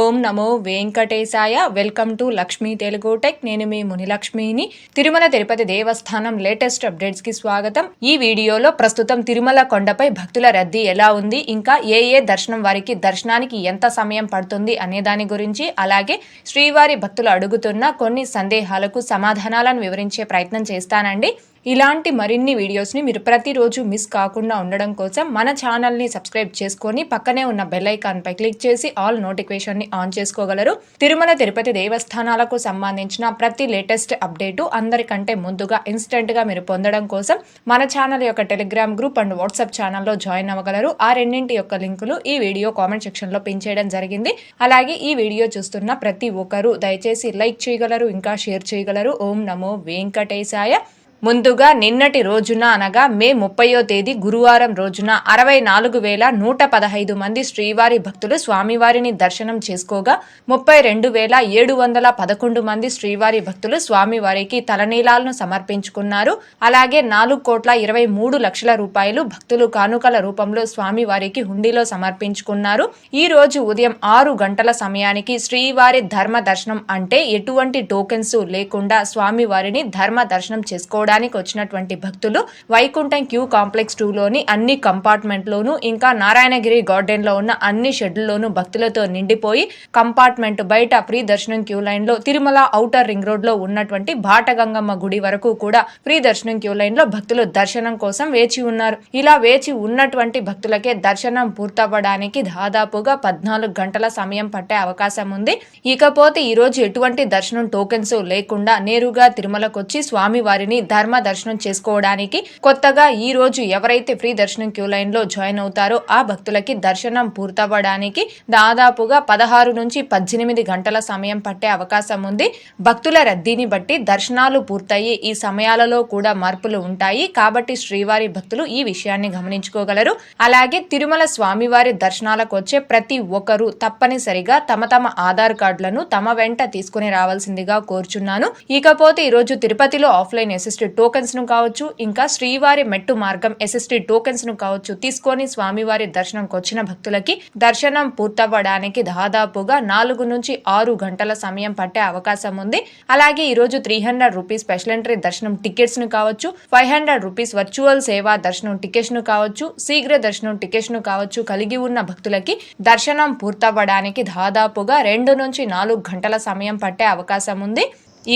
ఓం నమో వెంకటేశాయ. Welcome to Lakshmi Telugu tech. నేను మీ మునిలక్ష్మిని. తిరుమల తిరుపతి దేవస్థానం లేటెస్ట్ అప్డేట్స్కి స్వాగతం. ఈ వీడియోలో ప్రస్తుతం తిరుమల కొండపై భక్తుల రద్దీ ఎలా ఉంది? ఇంకా ఏ ఏ దర్శనం వారికి దర్శనానికి ఎంత సమయం పడుతుంది అనే దాని గురించి అలాగే శ్రీవారి భక్తులు అడుగుతున్న కొన్ని సందేహాలకు సమాధానాలను వివరించే ప్రయత్నం చేస్తానండి. ఇలాంటి మరిన్ని వీడియోస్ని మీరు ప్రతిరోజు మిస్ కాకుండా ఉండడం కోసం మన ఛానల్ని సబ్స్క్రైబ్ చేసుకొని పక్కనే ఉన్న బెల్ ఐకాన్పై క్లిక్ చేసి ఆల్ నోటిఫికేషన్ని ఆన్ చేసుకోగలరు. తిరుమల తిరుపతి దేవస్థానాలకు సంబంధించిన ప్రతి లేటెస్ట్ అప్డేటు అందరికంటే ముందుగా ఇన్స్టెంట్గా మీరు పొందడం కోసం మన ఛానల్ యొక్క టెలిగ్రామ్ గ్రూప్ అండ్ వాట్సాప్ ఛానల్లో జాయిన్ అవ్వగలరు. ఆ రెండింటి యొక్క లింకులు ఈ వీడియో కామెంట్ సెక్షన్లో పిన్ చేయడం జరిగింది. అలాగే ఈ వీడియో చూస్తున్న ప్రతి ఒక్కరూ దయచేసి లైక్ చేయగలరు ఇంకా షేర్ చేయగలరు. ఓం నమో వెంకటేశాయ. ముందుగా నిన్నటి రోజున అనగా మే ముప్పయో తేదీ గురువారం రోజున అరవై నాలుగు వేల నూట పదహైదు మంది శ్రీవారి భక్తులు స్వామివారిని దర్శనం చేసుకోగా ముప్పై రెండు వేల ఏడు వందల పదకొండు మంది శ్రీవారి భక్తులు స్వామివారికి తలనీలాలను సమర్పించుకున్నారు. అలాగే నాలుగు కోట్ల ఇరవై మూడు లక్షల రూపాయలు భక్తులు కానుకల రూపంలో స్వామివారికి హుండీలో సమర్పించుకున్నారు. ఈ రోజు ఉదయం ఆరు గంటల సమయానికి శ్రీవారి ధర్మ దర్శనం అంటే ఎటువంటి టోకెన్స్ లేకుండా స్వామివారిని ధర్మ దర్శనం చేసుకోవడం చూడడానికి వచ్చినటువంటి భక్తులు వైకుంఠం క్యూ కాంప్లెక్స్ టూలోని అన్ని కంపార్ట్మెంట్లోనూ ఇంకా నారాయణగిరి గార్డెన్లో ఉన్న అన్ని షెడ్లలోనూ భక్తులతో నిండిపోయి కంపార్ట్మెంట్ బయట ఫ్రీ దర్శనం క్యూ లైన్లో తిరుమల ఔటర్ రింగ్ రోడ్లో ఉన్నటువంటి భాటగంగమ్మ గుడి వరకు కూడా ఫ్రీ దర్శనం క్యూ లైన్లో భక్తులు దర్శనం కోసం వేచి ఉన్నారు. ఇలా వేచి ఉన్నటువంటి భక్తులకే దర్శనం పూర్తవ్వడానికి దాదాపుగా పద్నాలుగు గంటల సమయం పట్టే అవకాశం ఉంది. ఇకపోతే ఈ రోజు ఎటువంటి దర్శనం టోకెన్స్ లేకుండా నేరుగా తిరుమలకొచ్చి స్వామివారిని ధర్మ దర్శనం చేసుకోవడానికి కొత్తగా ఈ రోజు ఎవరైతే ఫ్రీ దర్శనం క్యూ లైన్లో జాయిన్ అవుతారో ఆ భక్తులకి దర్శనం పూర్తవ్వడానికి దాదాపుగా పదహారు నుంచి పద్దెనిమిది గంటల సమయం పట్టే అవకాశం ఉంది. భక్తుల రద్దీని బట్టి దర్శనాలు పూర్తయ్యే ఈ సమయాలలో కూడా మార్పులు ఉంటాయి. కాబట్టి శ్రీవారి భక్తులు ఈ విషయాన్ని గమనించుకోగలరు. అలాగే తిరుమల స్వామివారి దర్శనాలకు వచ్చే ప్రతి ఒక్కరూ తప్పనిసరిగా తమ తమ ఆధార్ కార్డులను తమ వెంట తీసుకుని రావాల్సిందిగా కోరుచున్నాను. ఇకపోతే ఈరోజు తిరుపతిలో ఆఫ్లైన్ అసిస్టెడ్ టోకెన్స్ను కావచ్చు ఇంకా శ్రీవారి మెట్టు మార్గం ఎస్ఎస్టీ టోకెన్స్ను కావచ్చు తీసుకొని స్వామివారి దర్శనంకి వచ్చిన భక్తులకి దర్శనం పూర్తవ్వడానికి దాదాపుగా నాలుగు నుంచి ఆరు గంటల సమయం పట్టే అవకాశం ఉంది. అలాగే ఈరోజు three hundred rupees special entry దర్శనం టికెట్స్ను కావచ్చు ఫైవ్ హండ్రెడ్ రూపీస్ వర్చువల్ సేవా దర్శనం టికెట్స్ను కావచ్చు శీఘ్ర దర్శనం టికెట్స్ను కావచ్చు కలిగి ఉన్న భక్తులకి దర్శనం పూర్తవ్వడానికి దాదాపుగా రెండు నుంచి నాలుగు గంటల సమయం పట్టే అవకాశం ఉంది.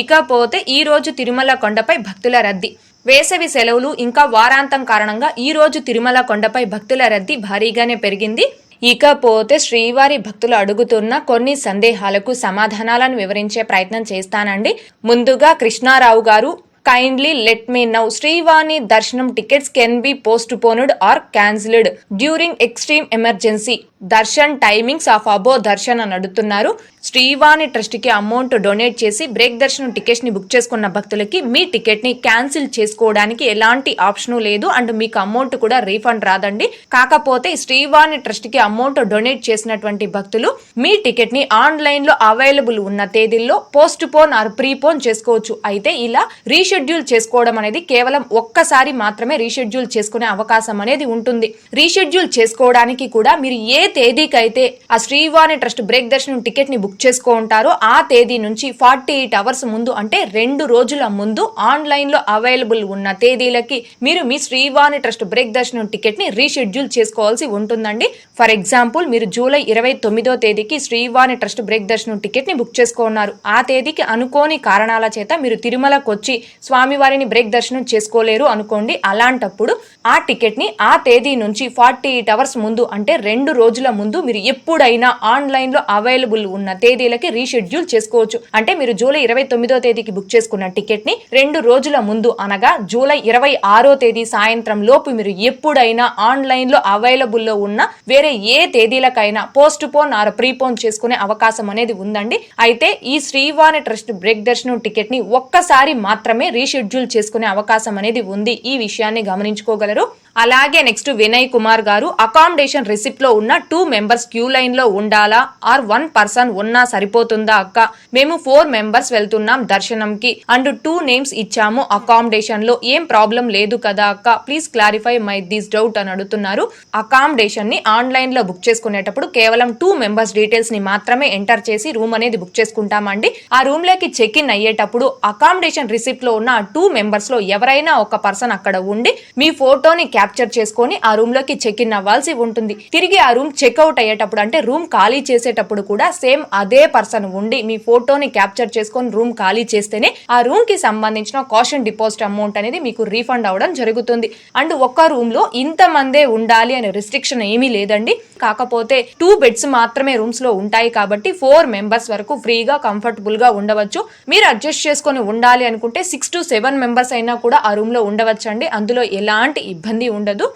ఇకపోతే ఈ రోజు తిరుమల కొండపై భక్తుల రద్దీ. వేసవి సెలవులు ఇంకా వారాంతం కారణంగా ఈ రోజు తిరుమల కొండపై భక్తుల రద్దీ భారీగానే పెరిగింది. ఇకపోతే శ్రీవారి భక్తులు అడుగుతున్న కొన్ని సందేహాలకు సమాధానాలను వివరించే ప్రయత్నం చేస్తానండి. ముందుగా కృష్ణారావు గారు kindly let me know Srivani దర్శనం tickets can be postponed or cancelled during extreme emergency darshan timings of అబో దర్శన్ అని అడుగుతున్నారు. శ్రీవాణి ట్రస్ట్కి అమౌంట్ డొనేట్ చేసి బ్రేక్ దర్శనం టికెట్స్ని బుక్ చేసుకున్న భక్తులకి మీ టికెట్ని క్యాన్సిల్ చేసుకోవడానికి ఎలాంటి ఆప్షన్ లేదు అండ్ మీకు అమౌంట్ కూడా రీఫండ్ రాదండి. కాకపోతే శ్రీవాణి ట్రస్ట్కి అమౌంట్ డొనేట్ చేసినటువంటి భక్తులు మీ టికెట్ని ఆన్లైన్లో అవైలబుల్ ఉన్న తేదీల్లో పోస్ట్ పోన్ ఆర్ ప్రీపోన్ చేసుకోవచ్చు. అయితే ఇలా రీషెడ్యూల్ చేసుకోవడం అనేది కేవలం ఒక్కసారి మాత్రమే రీషెడ్యూల్ చేసుకునే అవకాశం అనేది ఉంటుంది. రీషెడ్యూల్ చేసుకోవడానికి కూడా మీరు ఏ తేదీకైతే ఆ శ్రీవాణి ట్రస్ట్ బ్రేక్ దర్శనం టికెట్ని బుక్ చేసుకో ఉంటారో ఆ తేదీ నుంచి ఫార్టీ ఎయిట్ అవర్స్ ముందు అంటే రెండు రోజుల ముందు ఆన్లైన్లో అవైలబుల్ ఉన్న తేదీలకి మీరు మీ శ్రీవాణి ట్రస్ట్ బ్రేక్ దర్శనం టికెట్ని రీషెడ్యూల్ చేసుకోవాల్సి ఉంటుందండి. ఫర్ ఎగ్జాంపుల్ మీరు జూలై ఇరవై తొమ్మిదో తేదీకి శ్రీవాణి ట్రస్ట్ బ్రేక్ దర్శనం టికెట్ని బుక్ చేసుకున్నారు. ఆ తేదీకి అనుకోని కారణాల చేత మీరు తిరుమలకు వచ్చి స్వామివారిని బ్రేక్ దర్శనం చేసుకోలేరు అనుకోండి. అలాంటప్పుడు ఆ టికెట్ని ఆ తేదీ నుంచి ఫార్టీ ఎయిట్ అవర్స్ ముందు అంటే రెండు రోజుల ముందు మీరు ఎప్పుడైనా ఆన్లైన్లో అవైలబుల్ ఉన్న తేదీలకి రీషెడ్యూల్ చేసుకోవచ్చు. అంటే మీరు జూలై ఇరవై తొమ్మిదో తేదీకి బుక్ చేసుకున్న టికెట్ని రెండు రోజుల ముందు అనగా జూలై ఇరవై ఆరో తేదీ సాయంత్రం లోపు మీరు ఎప్పుడైనా ఆన్లైన్లో అవైలబుల్లో ఉన్న వేరే ఏ తేదీలకైనా పోస్ట్ పోన్ ఆర్ ప్రీపోన్ చేసుకునే అవకాశం అనేది ఉందండి. అయితే ఈ శ్రీవాణి ట్రస్ట్ బ్రేక్ దర్శనం టికెట్ని ఒక్కసారి మాత్రమే రీషెడ్యూల్ చేసుకునే అవకాశం అనేది ఉంది. ఈ విషయాన్ని గమనించుకోగలరు. అలాగే నెక్స్ట్ వినయ్ కుమార్ గారు అకామిడేషన్ రిసిప్ట్లో ఉన్న టూ మెంబర్స్ క్యూ లైన్లో ఉండాలా? ఆర్ వన్ పర్సన్ ఉన్నా సరిపోతుందా అక్క? మేము ఫోర్ మెంబర్స్ వెళ్తున్నాం దర్శనంకి. అండ్ టూ నేమ్స్ ఇచ్చాము అకామిడేషన్లో. ఏం ప్రాబ్లం లేదు కదా అక్క? Please clarify my this doubt అని అడుగుతున్నారు. అకామిడేషన్ని ఆన్లైన్లో బుక్ చేసుకునేటప్పుడు కేవలం టూ మెంబర్స్ డీటెయిల్స్ని మాత్రమే ఎంటర్ చేసి రూమ్ అనేది బుక్ చేసుకుంటామండి. ఆ రూమ్లోకి చెక్ ఇన్ అయ్యేటప్పుడు అకామిడేషన్ రిసిప్ట్లో ఉన్న టూ మెంబర్స్లో ఎవరైనా ఒక పర్సన్ అక్కడ ఉండి మీ ఫోటోని క్యాప్చర్ చేసుకొని ఆ రూమ్లోకి చెక్ ఇన్ అవ్వాల్సి ఉంటుంది. తిరిగి ఆ రూమ్ చెక్అవుట్ అయ్యేటప్పుడు అంటే రూమ్ ఖాళీ చేసేటప్పుడు కూడా సేమ్ అదే పర్సన్ ఉండి మీ ఫోటోని క్యాప్చర్ చేసుకొని రూమ్ ఖాళీ చేస్తేనే ఆ రూమ్కి సంబంధించిన కాషన్ డిపాజిట్ అమౌంట్ అనేది మీకు రీఫండ్ అవడం జరుగుతుంది. అండ్ ఒక్క రూమ్లో ఇంత మందే ఉండాలి అనే రిస్ట్రిక్షన్ ఏమీ లేదండి. కాకపోతే టూ బెడ్స్ మాత్రమే రూమ్స్లో ఉంటాయి కాబట్టి ఫోర్ మెంబర్స్ వరకు ఫ్రీగా కంఫర్టబుల్గా ఉండవచ్చు. మీరు అడ్జస్ట్ చేసుకొని ఉండాలి అనుకుంటే సిక్స్ టు సెవెన్ మెంబర్స్ అయినా కూడా ఆ రూమ్లో ఉండవచ్చండి. అందులో ఎలాంటి ఇబ్బంది ఉండదు.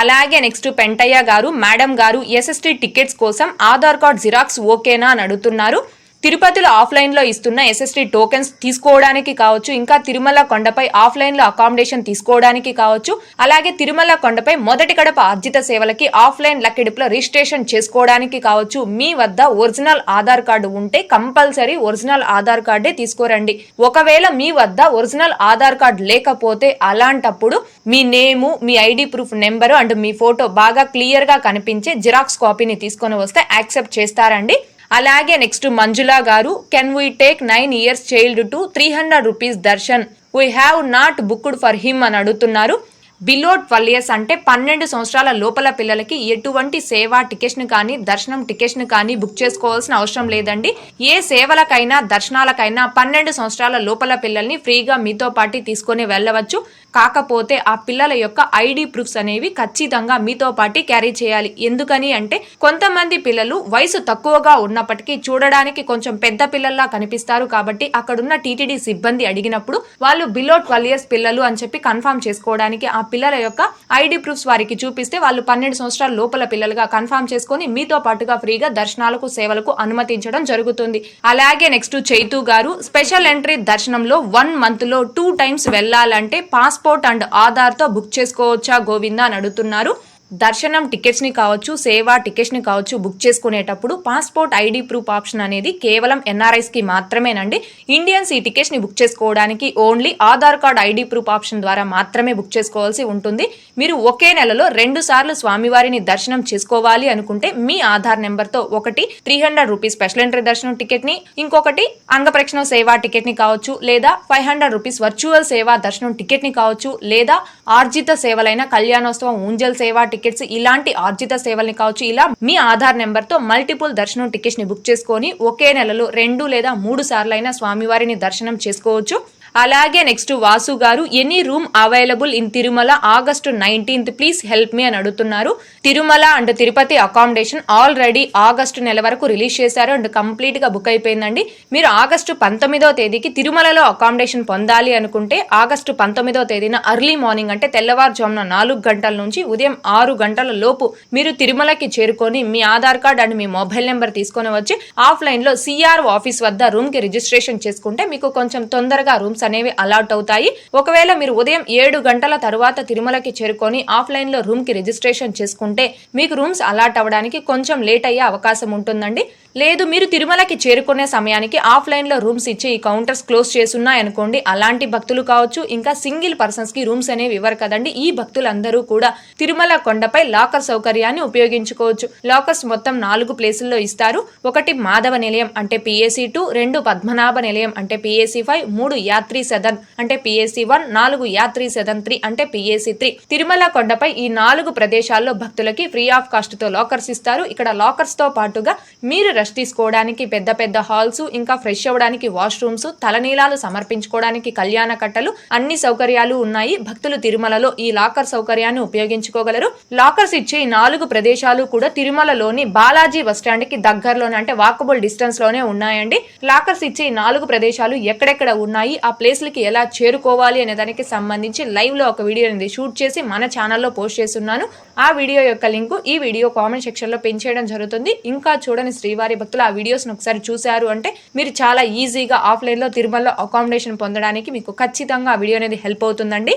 అలాగే నెక్స్ట్ పెంటయ్య గారు మేడం గారు ఎస్ఎస్టీ టికెట్స్ కోసం ఆధార్ కార్డ్ జిరాక్స్ ఓకేనా అని అడుగుతున్నారు. తిరుపతిలో ఆఫ్లైన్లో ఇస్తున్న ఎస్ఎస్టీ టోకెన్స్ తీసుకోవడానికి కావచ్చు ఇంకా తిరుమల కొండపై ఆఫ్లైన్లో అకామిడేషన్ తీసుకోవడానికి కావచ్చు అలాగే తిరుమల కొండపై మొదటి గడప ఆర్జిత సేవలకి ఆఫ్లైన్ లక్కిడిపులో రిజిస్ట్రేషన్ చేసుకోవడానికి కావచ్చు. మీ వద్ద ఒరిజినల్ ఆధార్ కార్డు ఉంటే కంపల్సరీ ఒరిజినల్ ఆధార్ కార్డే తీసుకోరండి. ఒకవేళ మీ వద్ద ఒరిజినల్ ఆధార్ కార్డు లేకపోతే అలాంటప్పుడు మీ నేము మీ ఐడి ప్రూఫ్ నెంబరు అండ్ మీ ఫోటో బాగా క్లియర్గా కనిపించే జిరాక్స్ కాపీని తీసుకొని వస్తే యాక్సెప్ట్ చేస్తారండి. అలాగే నెక్స్ట్ మంజులా గారు can we take nine years child to three hundred rupees darshan we have not booked for him అని అడుగుతున్నారు. బిలో ట్వెల్వ్ ఇయర్స్ అంటే పన్నెండు సంవత్సరాల లోపల పిల్లలకి ఎటువంటి సేవా టికెట్స్ని కానీ దర్శనం టికెట్స్ని కానీ బుక్ చేసుకోవాల్సిన అవసరం లేదండి. ఏ సేవలకైనా దర్శనాలకైనా పన్నెండు సంవత్సరాల లోపల పిల్లల్ని ఫ్రీగా మీతో పాటు తీసుకొని వెళ్ళవచ్చు. కాకపోతే ఆ పిల్లల యొక్క ఐడి ప్రూఫ్స్ అనేవి ఖచ్చితంగా మీతో పాటు క్యారీ చేయాలి. ఎందుకని అంటే కొంతమంది పిల్లలు వయసు తక్కువగా ఉన్నప్పటికీ చూడడానికి కొంచెం పెద్ద పిల్లల్లా కనిపిస్తారు కాబట్టి అక్కడున్న టీటీడీ సిబ్బంది అడిగినప్పుడు వాళ్ళు బిలో ట్వెల్వ్ ఇయర్స్ పిల్లలు అని చెప్పి కన్ఫర్మ్ చేసుకోవడానికి ఆ పిల్లల యొక్క ఐడి ప్రూఫ్స్ వారికి చూపిస్తే వాళ్ళు పన్నెండు సంవత్సరాల లోపల పిల్లలుగా కన్ఫర్మ్ చేసుకొని మీతో పాటుగా ఫ్రీగా దర్శనాలకు సేవలకు అనుమతించడం జరుగుతుంది. అలాగే నెక్స్ట్ చైతు గారు స్పెషల్ ఎంట్రీ దర్శనంలో వన్ మంత్లో టూ టైమ్స్ వెళ్ళాలంటే పాస్పోర్ట్ అండ్ ఆధార్తో బుక్ చేసుకోవచ్చా గోవిందా అని అడుగుతున్నారు. దర్శనం టికెట్స్ని కావచ్చు సేవా టికెట్స్ని కావచ్చు బుక్ చేసుకునేటప్పుడు పాస్పోర్ట్ ఐడి ప్రూఫ్ ఆప్షన్ అనేది కేవలం ఎన్ఆర్ఐస్కి మాత్రమేనండి. ఇండియన్స్ ఈ టికెట్స్ని బుక్ చేసుకోవడానికి only Aadhaar card ID proof option ద్వారా మాత్రమే బుక్ చేసుకోవాల్సి ఉంటుంది. మీరు ఒకే నెలలో రెండు సార్లు స్వామివారిని దర్శనం చేసుకోవాలి అనుకుంటే మీ ఆధార్ నెంబర్తో ఒకటి three hundred rupees special entry దర్శనం టికెట్ని ఇంకొకటి అంగప్రక్షణ సేవా టికెట్ని కావచ్చు లేదా ఫైవ్ హండ్రెడ్ రూపీస్ వర్చువల్ సేవా దర్శనం టికెట్ని కావచ్చు లేదా ఆర్జిత సేవలైన కళ్యాణోత్సవం ఊంజల్ సేవా టికెట్స్ ఇలాంటి ఆర్జిత సేవల్ని కావచ్చు ఇలా మీ ఆధార్ నెంబర్తో మల్టిపుల్ దర్శనం టికెట్స్ని బుక్ చేసుకొని ఒకే నెలలో రెండు లేదా మూడు సార్లైన స్వామివారిని దర్శనం చేసుకోవచ్చు. అలాగే నెక్స్ట్ వాసు గారు any room available in Tirumala August nineteenth please help me అని అడుగుతున్నారు. Tirumala and Tirupati accommodation already August నెల వరకు రిలీజ్ చేశారు అండ్ కంప్లీట్గా బుక్ అయిపోయిందండి. మీరు ఆగస్టు పంతొమ్మిదో తేదీకి తిరుమలలో అకామిడేషన్ పొందాలి అనుకుంటే ఆగస్టు పంతొమ్మిదో తేదీన అర్లీ మార్నింగ్ అంటే తెల్లవారుజామున నాలుగు గంటల నుంచి ఉదయం ఆరు గంటల లోపు మీరు తిరుమలకి చేరుకొని మీ ఆధార్ కార్డ్ అండ్ మీ మొబైల్ నెంబర్ తీసుకొని వచ్చి ఆఫ్లైన్లో సిఆర్ ఆఫీస్ వద్ద రూమ్కి రిజిస్ట్రేషన్ చేసుకుంటే మీకు కొంచెం తొందరగా రూమ్స్ అనేవి అలాట్ అవుతాయి. ఒకవేళ మీరు ఉదయం ఏడు గంటల తరువాత తిరుమలకి చేరుకొని ఆఫ్లైన్లో రూమ్కి రిజిస్ట్రేషన్ చేసుకుంటే మీకు రూమ్స్ అలాట్ అవ్వడానికి కొంచెం లేట్ అయ్యే అవకాశం ఉంటుందండి. లేదు మీరు తిరుమలకి చేరుకునే సమయానికి ఆఫ్లైన్లో రూమ్స్ ఇచ్చి ఈ కౌంటర్స్ క్లోజ్ చేసున్నాయనుకోండి అలాంటి భక్తులు కావచ్చు ఇంకా సింగిల్ పర్సన్స్కి రూమ్స్ అనేవి ఇవ్వరు కదండి. ఈ భక్తులందరూ కూడా తిరుమల కొండపై లాకర్ సౌకర్యాన్ని ఉపయోగించుకోవచ్చు. లాకర్స్ మొత్తం నాలుగు ప్లేసుల్లో ఇస్తారు. ఒకటి మాధవ నిలయం అంటే పిఏసీ టూ రెండు పద్మనాభ నిలయం అంటే పిఏసి ఫైవ్ మూడు యాత్ర సదన్ అంటే పిఏసీ వన్ నాలుగు యాత్రి సెదన్ త్రీ అంటే పిఏసీ త్రీ. తిరుమల కొండపై ఈ నాలుగు ప్రదేశాల్లో భక్తులకి ఫ్రీ ఆఫ్ కాస్ట్తో లాకర్స్ ఇస్తారు. ఇక్కడ లాకర్స్తో పాటుగా మీరు రెస్ట్ తీసుకోవడానికి పెద్ద పెద్ద హాల్స్ ఇంకా ఫ్రెష్ అవ్వడానికి వాష్రూమ్స్ తలనీలాలు సమర్పించుకోవడానికి కళ్యాణ కట్టలు అన్ని సౌకర్యాలు ఉన్నాయి. భక్తులు తిరుమలలో ఈ లాకర్ సౌకర్యాన్ని ఉపయోగించుకోగలరు. లాకర్స్ ఇచ్చే ఈ నాలుగు ప్రదేశాలు కూడా తిరుమలలోని బాలాజీ బస్టాండ్కి దగ్గరలోనే అంటే వాకబుల్ డిస్టెన్స్లోనే ఉన్నాయండి. లాకర్స్ ఇచ్చే ఈ నాలుగు ప్రదేశాలు ఎక్కడెక్కడ ఉన్నాయి? ఆ ప్లేస్లకి ఎలా చేరుకోవాలి అనే దానికి సంబంధించి లైవ్లో ఒక వీడియో అనేది షూట్ చేసి మన ఛానల్లో పోస్ట్ చేస్తున్నాను. ఆ వీడియో యొక్క లింక్ ఈ వీడియో కామెంట్ సెక్షన్లో పెంచేయడం జరుగుతుంది. ఇంకా చూడని శ్రీవారి భక్తులు ఆ వీడియోస్ని ఒకసారి చూశారు అంటే మీరు చాలా ఈజీగా ఆఫ్లైన్లో తిరుమలలో అకామిడేషన్ పొందడానికి మీకు ఖచ్చితంగా ఆ వీడియో అనేది హెల్ప్ అవుతుందండి.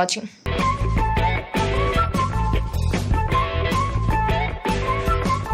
ótimo.